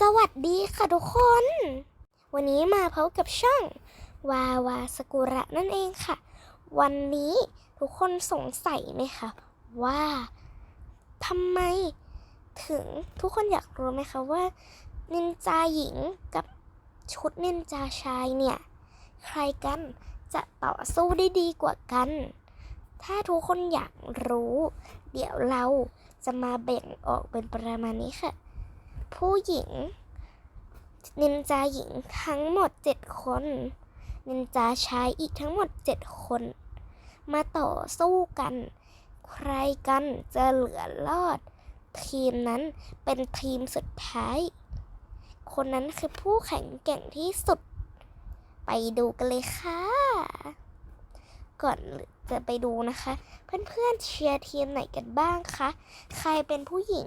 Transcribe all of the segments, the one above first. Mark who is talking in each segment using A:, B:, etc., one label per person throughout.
A: สวัสดีค่ะทุกคน วันนี้มาพบกับช่อง วาวาสกุระนั่นเองค่ะ วันนี้ทุกคนสงสัยไหมคะว่าทำไมถึงทุกคนอยากรู้ไหมคะว่า นินจาหญิงกับชุดนินจาชายเนี่ย ใครกันจะต่อสู้ได้ดีกว่ากัน ถ้าทุกคนอยากรู้ เดี๋ยวเราจะมาแบ่งออกเป็นประมาณนี้ค่ะ ผู้หญิง นินจาหญิงทั้งหมด7คน นินจาชายอีกทั้งหมด7คน มาต่อสู้กัน ใครกันจะเหลือรอด ทีมนั้นเป็นทีมสุดท้าย คนนั้นคือผู้แข็งแกร่งที่สุด ไปดูกันเลยค่ะ ก่อนจะไปดูนะคะ เพื่อนๆเชียร์ทีมไหนกันบ้างคะ ใครเป็นผู้หญิง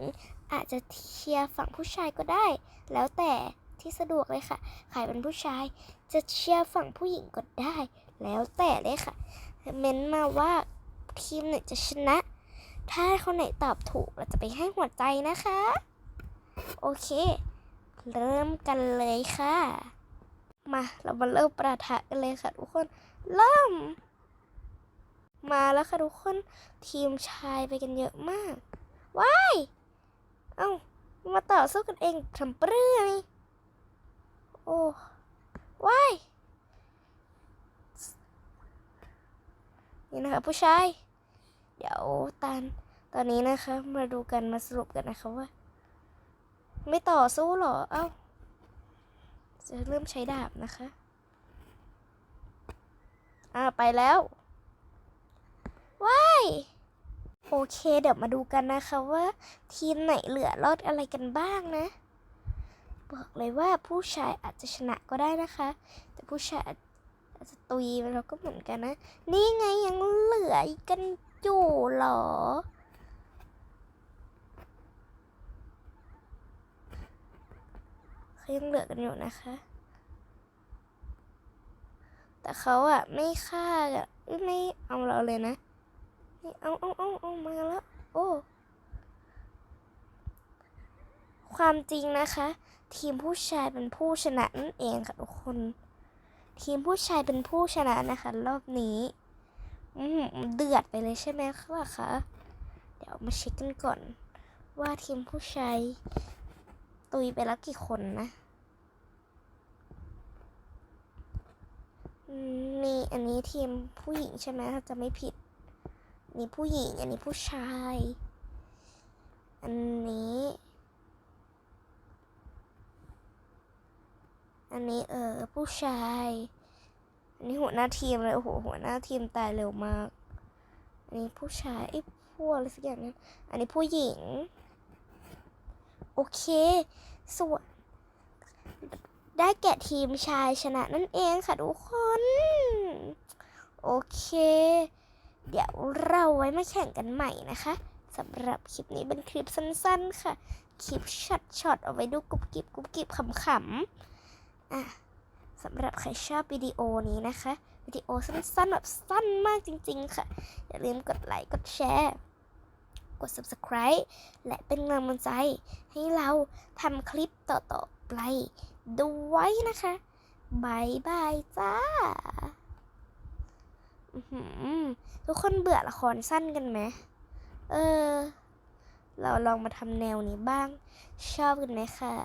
A: อาจจะเชียร์ฝั่งผู้ชายก็ได้ แล้วแต่ที่สะดวกเลยค่ะใครเป็นผู้ชาย จะเชียร์ฝั่งผู้หญิงก็ได้ แล้วแต่เลยค่ะ เม้นมาว่าทีมไหนจะชนะ ถ้าคนไหนตอบถูกเราจะไปให้หัวใจนะคะ โอเค เริ่มกันเลยค่ะ มาเรามาเริ่มประทะกันเลยค่ะทุกคน เริ่ม มาแล้วค่ะทุกคน ทีมชายไปกันเยอะมาก ว้าย เอ้า มาต่อสู้กันเองทำเปรือนี่โอ้ว้ายนี่นะคะผู้ชาย เดี๋ยวตอนตอนนี้นะคะ มาดูกันมาสรุปกันนะคะว่า ไม่ต่อสู้หรอ เอ้า จะเริ่มใช้ดาบนะคะ อ่าไปแล้วาย โอเค เดี๋ยวมาดูกันนะคะว่าทีมไหนเหลือรอดอะไรกันบ้างนะ บอกเลยว่าผู้ชายอาจจะชนะก็ได้นะคะ แต่ผู้ชายอาจจะตุยไปแล้วก็เหมือนกันนะ นี่ไงยังเหลือกันอยู่หรอ เขายังเหลือกันอยู่นะคะ แต่เขาอะไม่ฆ่าอะไม่เอาเราเลยนะ นี่เอาเอาเอาเอามาแล้ว โอ้ ความจริงนะคะ ทีมผู้ชายเป็นผู้ชนะนั่นเองค่ะทุกคน ทีมผู้ชายเป็นผู้ชนะนะคะ รอบนี้อืมเดือดไปเลยใช่ไหมคะคะ เดี๋ยวมาเช็คกันก่อน ว่าทีมผู้ชายตุยไปแล้วกี่คนนะมีอันนี้ทีมผู้หญิงใช่ไหมถ้าจะไม่ผิด นี้ผู้หญิง อันนี้ผู้ชาย อันนี้ อันนี้เออผู้ชาย อันนี้หัวหน้าทีมเลยโอ้โหหัวหน้าทีมตายเร็วมาก อันนี้ผู้ชายไอ้พวกอะไรสักอย่างนั้นอันนี้ผู้หญิง โอเค ส่วนได้แก่ทีมชายชนะนั่นเองค่ะทุกคน โอเค เดี๋ยวเราไว้มาแข่งกันใหม่นะคะสำหรับคลิปนี้เป็นคลิปสั้นๆค่ะ คลิปช็อตๆเอาไว้ดูกุบกิบกุบกิบขำๆอะสำหรับใครชอบวิดีโอนี้นะคะ วิดีโอสั้นๆแบบสั้นมากจริง ๆ ค่ะ อย่าลืมกดไลค์กดแชร์ กด subscribe และเป็นกำลังใจให้เราทำคลิปต่อๆไปด้วยนะคะบายบายจ้า ทุกคนเบื่อละครสั้นกันไหม เออ เราลองมาทำแนวนี้บ้าง ชอบกันไหมคะ